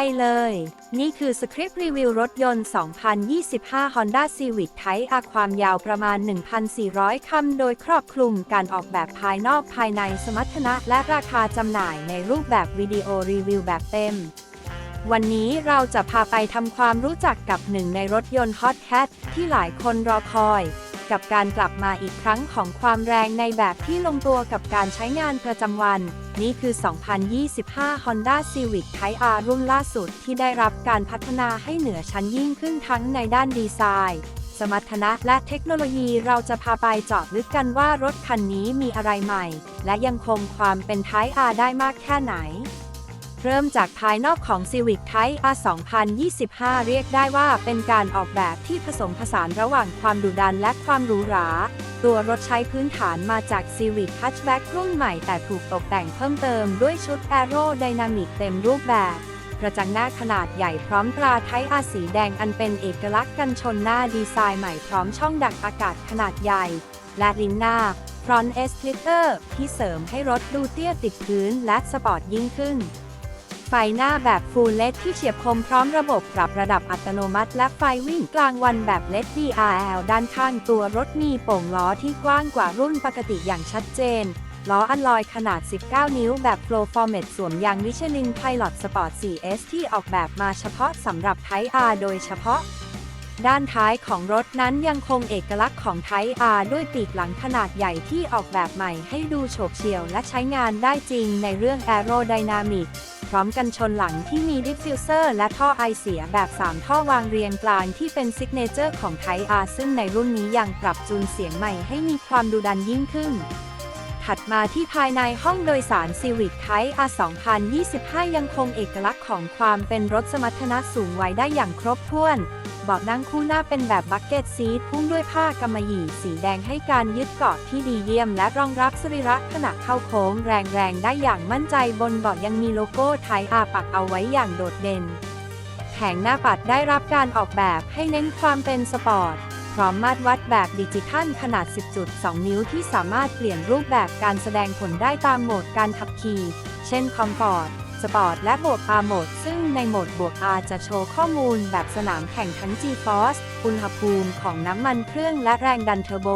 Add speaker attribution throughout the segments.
Speaker 1: ได้เลย นี่คือสคริปต์รีวิวรถยนต์ 2025 Honda Civic Type R ความยาวประมาณ 1,400 คำ โดยครอบคลุมการออกแบบภายนอกภายในสมรรถนะและราคาจำหน่ายในรูปแบบวิดีโอรีวิวแบบเต็ม วันนี้เราจะพาไปทำความรู้จักกับหนึ่งในรถยนต์ Hot Hat ที่หลายคนรอคอย กับการกลับมาอีกครั้งของความแรงในแบบที่ลงตัวกับการใช้งานประจำวัน นี่คือ 2025 Honda Civic Type R รุ่นล่าสุดที่ได้รับการพัฒนาให้เหนือชั้นยิ่งขึ้นทั้งในด้านดีไซน์สมรรถนะและเทคโนโลยีเราจะพาไปเจาะลึกกันว่ารถคันนี้มีอะไรใหม่ และยังคงความเป็น Type R ได้มากแค่ไหน เริ่มจากภายนอกของ Civic Type R 2025 เรียกได้ว่าเป็นการออกแบบที่ผสมผสานระหว่างความดุดันและความหรูหรา ตัวรถใช้พื้นฐานมาจาก Civic Hatchback รุ่นใหม่แต่ถูกตกแต่งเพิ่มเติมด้วยชุด Aero Dynamic เต็มรูปแบบกระจังหน้าขนาดใหญ่พร้อมตราไทอาสีแดงอันเป็นเอกลักษณ์กันชนหน้าดีไซน์ใหม่พร้อมช่องดักอากาศขนาดใหญ่ และลิ้นหน้า Front S Splitter ที่เสริมให้รถดูเตี้ยติดพื้นและสปอร์ตยิ่งขึ้น ไฟหน้าแบบ Full LED ที่เฉียบคมพร้อมระบบปรับระดับอัตโนมัติและไฟวิ่งกลางวันแบบ LED DRL ด้านข้างตัวรถมีโป่งล้อที่กว้างกว่ารุ่นปกติอย่างชัดเจน ล้ออัลลอยขนาด 19 นิ้วแบบ Flow Format สวมยาง Michelin Pilot Sport 4S ที่ออกแบบมาเฉพาะสำหรับไทป์ R โดยเฉพาะ ด้านท้ายของรถนั้นยังคงเอกลักษณ์ของ Type R ด้วยปีกหลังขนาดใหญ่ที่ออกแบบใหม่ให้ดูโฉบเฉี่ยวและใช้งานได้จริงในเรื่อง Aerodynamic พร้อมกันชนหลังที่มีดิฟฟิวเซอร์และท่อไอเสียแบบ 3 ท่อวางเรียงกลางที่เป็นซิกเนเจอร์ของ Type R ซึ่งในรุ่นนี้ยังปรับจูนเสียงใหม่ให้มีความดุดันยิ่งขึ้น ถัดมาที่ภายในห้องโดยสาร Civic Type R 2025 ยังคงเอกลักษณ์ของความเป็นรถสมรรถนะสูงไวัยได้อย่างครบถ้วน เบาะนั่งคู่หน้าเป็นแบบบักเก็ตซีทพุ่งด้วยผ้ากำมะหยี่สีแดงให้การยึดเกาะที่ดีเยี่ยม และรองรับสรีระขณะเข้าโค้งแรงๆ ได้อย่างมั่นใจบนเบาะยังมีโลโก้ไทยอาปักเอาไว้อย่างโดดเด่นแผงหน้าปัดได้รับการออกแบบให้เน้นความเป็นสปอร์ต ร้อมมาตรวัดแบบดิจิทัลขนาด 10.2 นิ้วที่สามารถเปลี่ยนรูปแบบการแสดงผลได้ตามโหมดการขับขี่ เช่นคอมฟอร์ตสปอร์ตและบวก R โหมด ซึ่งในโหมดบวก R จะโชว์ข้อมูลแบบสนามแข่งทั้ง G-Force อุณหภูมิของน้ำมันเครื่องและแรงดันเทอร์โบ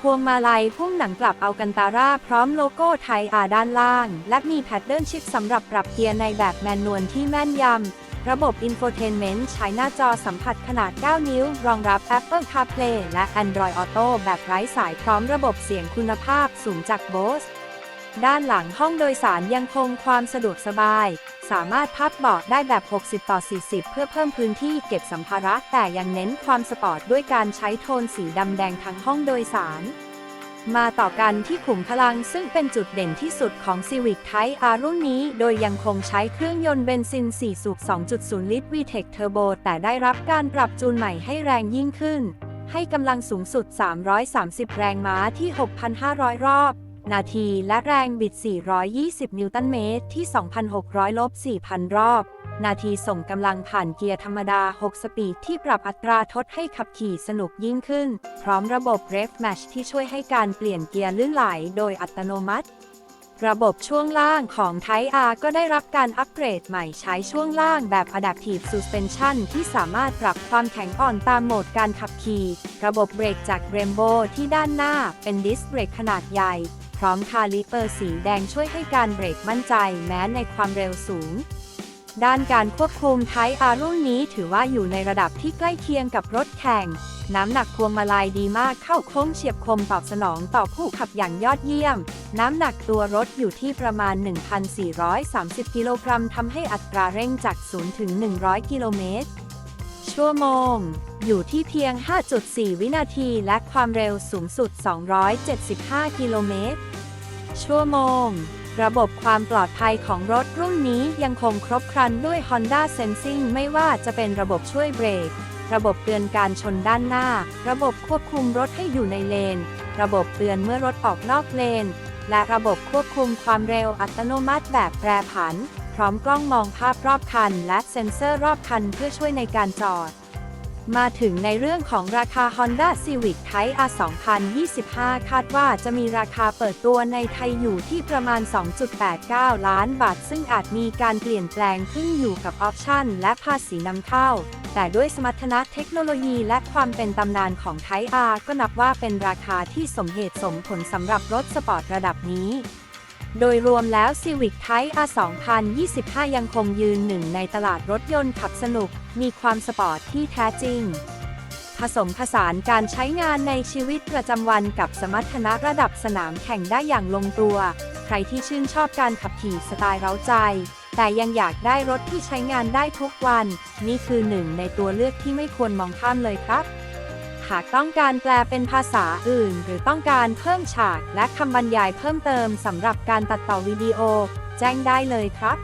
Speaker 1: พวงมาลัยพุ่งหนังกลับเอากันตาร่าพร้อมโลโก้ไทยอาด้านล่าง และมีแพดเดิลชิปสำหรับปรับเกียร์ในแบบแมนนวลที่แม่นยำ ระบบ Infotainment ใช้หน้าจอสัมผัสขนาด 9 นิ้ว รองรับ Apple CarPlay และ Android Auto แบบไร้สายพร้อมระบบเสียงคุณภาพสูงจาก Bose ด้านหลังห้องโดยสารยังคงความสะดวกสบาย สามารถพับเบาะได้แบบ 60 ต่อ 40 เพื่อเพิ่มพื้นที่เก็บสัมภาระ แต่ยังเน้นความสปอร์ตด้วยการใช้โทนสีดำแดงทั้งห้องโดยสาร มาต่อกันที่ขุมพลังซึ่งเป็นจุดเด่นที่สุดของ Civic Type R รุ่นนี้ โดยยังคงใช้เครื่องยนต์เบนซิน 4 สูบ 2.0 ลิตร VTEC Turbo แต่ได้รับการปรับจูนใหม่ให้แรงยิ่งขึ้น ให้กำลังสูงสุด 330 แรงม้าที่ 6,500 รอบ นาทีและแรงบิด 420 นิวตันเมตรที่ 2,600ลบ4,000 รอบ นาทีส่งกำลังผ่านเกียร์ธรรมดา 6 สปีดที่ปรับอัตราทดให้ขับขี่สนุกยิ่งขึ้น พร้อมระบบ Rev Match ที่ช่วยให้การเปลี่ยนเกียร์ลื่นไหลโดยอัตโนมัติ ระบบช่วงล่างของ Type R ก็ได้รับการอัปเกรดใหม่ใช้ช่วงล่างแบบ Adaptive Suspension ที่สามารถปรับความแข็งอ่อนตามโหมดการขับขี่ ระบบเบรกจาก Brembo ที่ด้านหน้าเป็นดิสเบรกขนาดใหญ่ พร้อมคาลิเปอร์สีแดงช่วยให้การเบรกมั่นใจแม้ในความเร็วสูง ด้านการควบคุมไทยอารุ่นนี้ถือว่าอยู่ในระดับที่ใกล้เคียงกับรถแข่ง น้ำหนักพวงมาลัยดีมากเข้าโค้งเฉียบคมตอบสนองต่อผู้ขับอย่างยอดเยี่ยม น้ำหนักตัวรถอยู่ที่ประมาณ 1,430 กิโลกรัมทำให้อัตราเร่งจาก 0 ถึง 100 กิโลเมตร ชั่วโมง อยู่ที่เพียง 5.4 วินาทีและความเร็วสูงสุด 275 กิโลเมตร ชั่วโมง ระบบความปลอดภัยของรถรุ่นนี้ยังคงครบครันด้วย Honda Sensing ไม่ว่าจะเป็นระบบช่วยเบรก ระบบเตือนการชนด้านหน้า ระบบควบคุมรถให้อยู่ในเลน ระบบเตือนเมื่อรถออกนอกเลน และระบบควบคุมความเร็วอัตโนมัติแบบแปรผัน พร้อมกล้องมองภาพรอบคัน และเซ็นเซอร์รอบคันเพื่อช่วยในการจอด มาถึงในเรื่องของราคา Honda Civic Type R 2025 คาดว่าจะมีราคาเปิดตัวในไทยอยู่ที่ประมาณ 2.89 ล้านบาท ซึ่งอาจมีการเปลี่ยนแปลงขึ้นอยู่กับออปชั่นและภาษีนำเข้า แต่ด้วยสมรรถนะเทคโนโลยีและความเป็นตำนานของ Type R ก็นับว่าเป็นราคาที่สมเหตุสมผลสำหรับรถสปอร์ตระดับนี้ โดยรวมแล้ว Civic Type R 2025 ยังคงยืนหนึ่งในตลาดรถยนต์ขับสนุก มีความสปอร์ตที่แท้จริง ผสมผสานการใช้งานในชีวิตประจำวันกับสมรรถนะระดับสนามแข่งได้อย่างลงตัว ใครที่ชื่นชอบการขับขี่สไตล์เร้าใจ แต่ยังอยากได้รถที่ใช้งานได้ทุกวัน นี่คือหนึ่งในตัวเลือกที่ไม่ควรมองข้ามเลยครับ หากต้องการแปลเป็นภาษาอื่น หรือต้องการเพิ่มฉากและคำบรรยายเพิ่มเติมสำหรับการตัดต่อวิดีโอ แจ้งได้เลยครับ